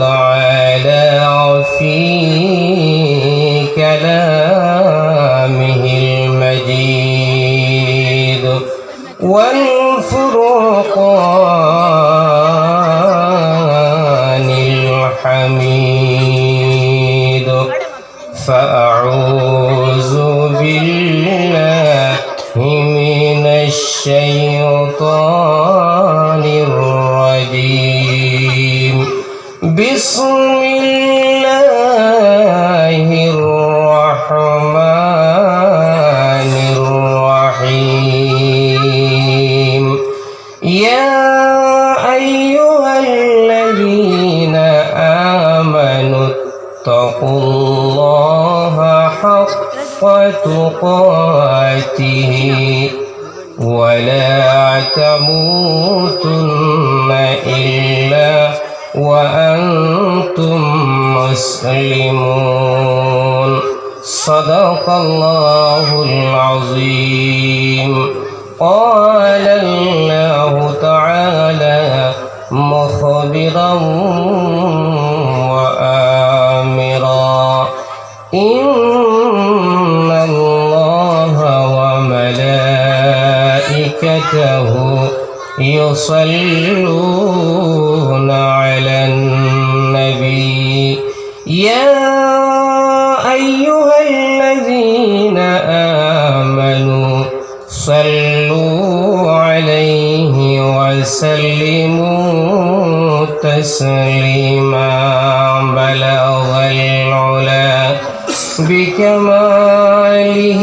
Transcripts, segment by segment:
تعالى في كلامه المجيد والفرقان الحميد فأعوذ بالله من الشيطان اتقوا الله حق تقاته ولا تموتن إلا وأنتم مسلمون. صدق الله العظيم. قال الله تعالى مخبرا يصلون على النبي. يا أيها الذين آمنوا صلوا عليه وسلموا تسليما. بلغ العلا بكماله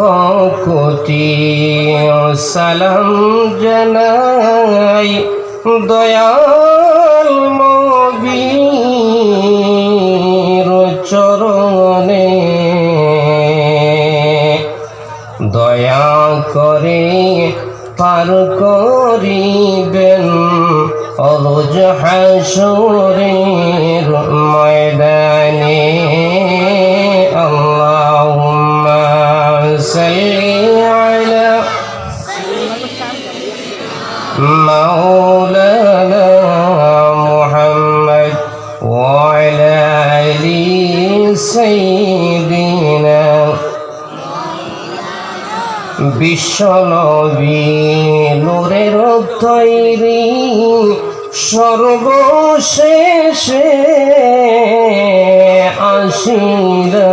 লক্ষ কোটি সালাম জানাই দয়াল মবির চরণে। দয়া করে পার করিবেন অলজ হাসরের ময়দানে। আল্লাহুম্মা সাল্লি আলা مولانا محمد وعلى آل سيدنا বিশ্বনবী নূরের তৈরি সর্বশেষে আসিরা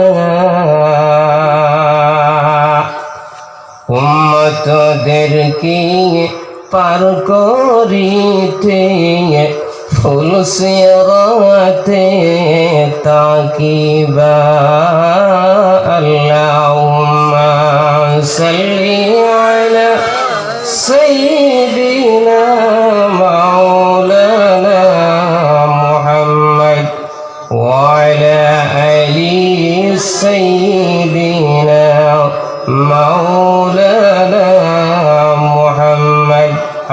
উম্মতদেরকে পার করিতে ফুল সিরাতে তাকিবা। আল্লাহুম্মা সাল্লি আলা সাইয়্যিদিনা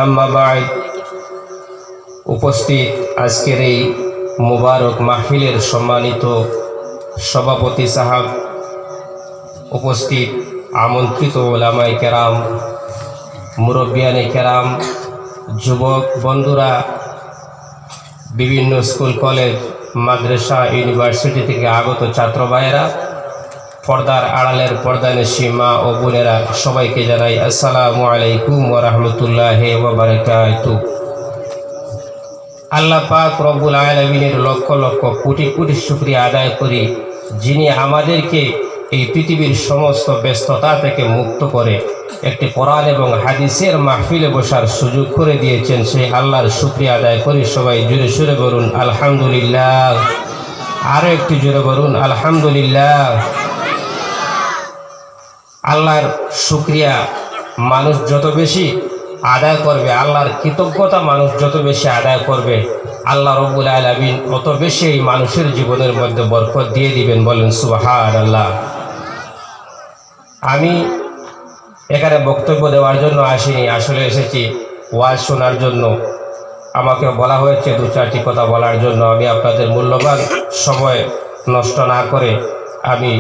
আম্মাবাই উপস্থিত আজকের এই মুবারক মাহফিলের সম্মানিত সভাপতি সাহাব, উপস্থিত আমন্ত্রিত ওলামাই কেরাম, মুরব্বিয়ানে কেরাম, যুবক বন্ধুরা, বিভিন্ন স্কুল, কলেজ, মাদ্রাসা, ইউনিভার্সিটি থেকে আগত ছাত্র ভাইয়েরা পর্দার আড়ালের পর্দানেশী মা ও বোনেরা সবাইকে জানাই আসসালামু আলাইকুম ওয়া রাহমাতুল্লাহি ওয়া বারাকাতুহু আল্লাহ পাক রব্বুল আলমিনের লক্ষ লক্ষ কোটি কোটি শুক্রিয়া আদায় করি, যিনি আমাদেরকে এই পৃথিবীর সমস্ত ব্যস্ততা থেকে মুক্ত করে একটি কোরআন এবং হাদিসের মাহফিলে বসার সুযোগ করে দিয়েছেন, সেই আল্লাহর শুক্রিয়া আদায় করি। সবাই জুড়ে সুরে বলুন, আলহামদুলিল্লাহ। আরও একটি জুড়ে বলুন, আলহামদুলিল্লাহ। আল্লাহর শুক্রিয়া মানুষ যত বেশি আদায় করবে, আল্লাহর কৃতজ্ঞতা মানুষ যত বেশি আদায় করবে, আল্লাহ রব্বুল আলমিন অত বেশি এই মানুষের জীবনের মধ্যে বরকত দিয়ে দিবেন বলেন সুবাহান আল্লাহ আমি এখানে বক্তব্য দেওয়ার জন্য আসিনি, আসলে এসেছি ওয়াজ শোনার জন্য। আমাকে বলা হয়েছে দু চারটি কথা বলার জন্য। আমি আপনাদের মূল্যবান সময় নষ্ট না করে আমি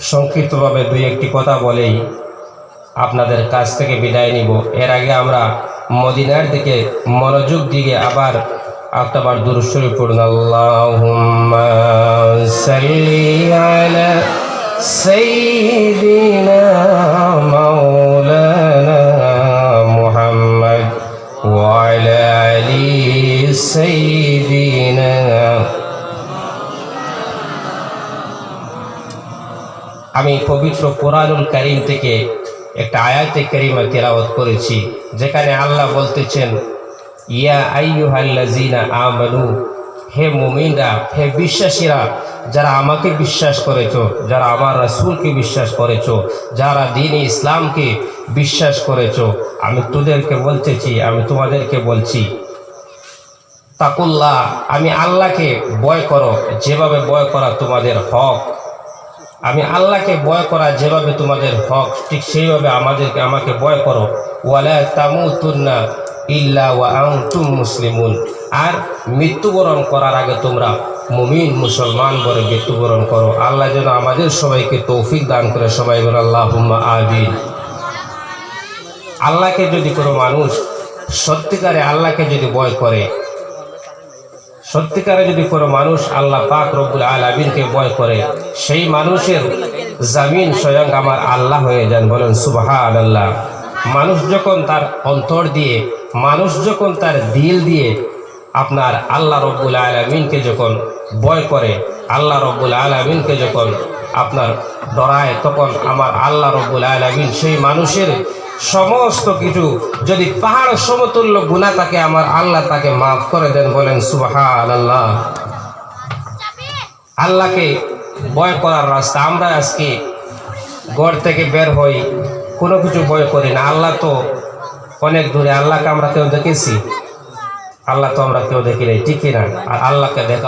সংক্ষিপ্তভাবে দুই একটি কথা বলেই আপনাদের কাছ থেকে বিদায় নিব। এর আগে আমরা মদিনার দিকে মনোযোগ দিকে আবার একটাবার দুরুশ্বরী পড়ুন। আল্লাহুম্মা সাল্লি আলা সাইয়্যিদিনা মাওলানা মুহাম্মদ ওয়া আমি পবিত্র কোরআনুল কারিম থেকে একটা আয়াতে কারিমা তেলাওয়াত করেছি, যেখানে আল্লাহ বলতেছেন, ইয়া আইয়ুহাল্লাযিনা আমানু, হে মুমিনরা, হে বিশ্বাসীরা, যারা আমাকে বিশ্বাস করেছ, যারা আমার রাসূলকে বিশ্বাস করেছ, যারা দিন ইসলামকে বিশ্বাস করেছ, আমি তোদেরকে বলতেছি, আমি তোমাদেরকে বলছি, তাকুল্লাহ, আমি আল্লাহকে বয় করো, যেভাবে বয় করা তোমাদের হক আমি আল্লাহকে বয় করা যেভাবে তোমাদের হক, ঠিক সেইভাবে আমাদেরকে, আমাকে বয় করো। ওয়ালা তামুতুন্না ইল্লা ওয়া আনতুম মুসলিমুন। আর মৃত্যুবরণ করার আগে তোমরা মুমিন, মুসলমান বলে মৃত্যুবরণ করো। আল্লাহ যেন আমাদের সবাইকে তৌফিক দান করে, সবাই বলে আল্লাহ আবিন আল্লাহকে যদি কোনো মানুষ সত্যিকারে আল্লাহকে যদি বয় করে সত্যিকারে যদি কোনো মানুষ আল্লাহ পাক রব্বুল আলমিনকে ভয় করে, সেই মানুষের জামিন স্বয়ং আমার আল্লাহ হয়ে যান বলেন সুবাহান আল্লাহ মানুষ যখন তার অন্তর দিয়ে, মানুষ যখন তার দিল দিয়ে আপনার আল্লাহ রব্বুল আলমিনকে যখন ভয় করে, আল্লাহ রব্বুল আলমিনকে যখন আপনার ডরায়, তখন আমার আল্লাহ রব্বুল আলমিন সেই মানুষের সমস্ত কিছু। যদি পাহাড় সমতুল্য গুণা তাকে আমার আল্লাহ তাকে মাফ করে দেন, বলেন সুবাহান আল্লাহ আল্লাহকে ভয় করার রাস্তা। আমরা আজকে ঘর থেকে বের হই, কোনো কিছু ভয় করি না। আল্লাহ তো অনেক দূরে, আল্লাহকে আমরা কেউ দেখেছি? আল্লাহ তো আমরা কেউ দেখি নাই ঠিকই না আর আল্লাহকে দেখা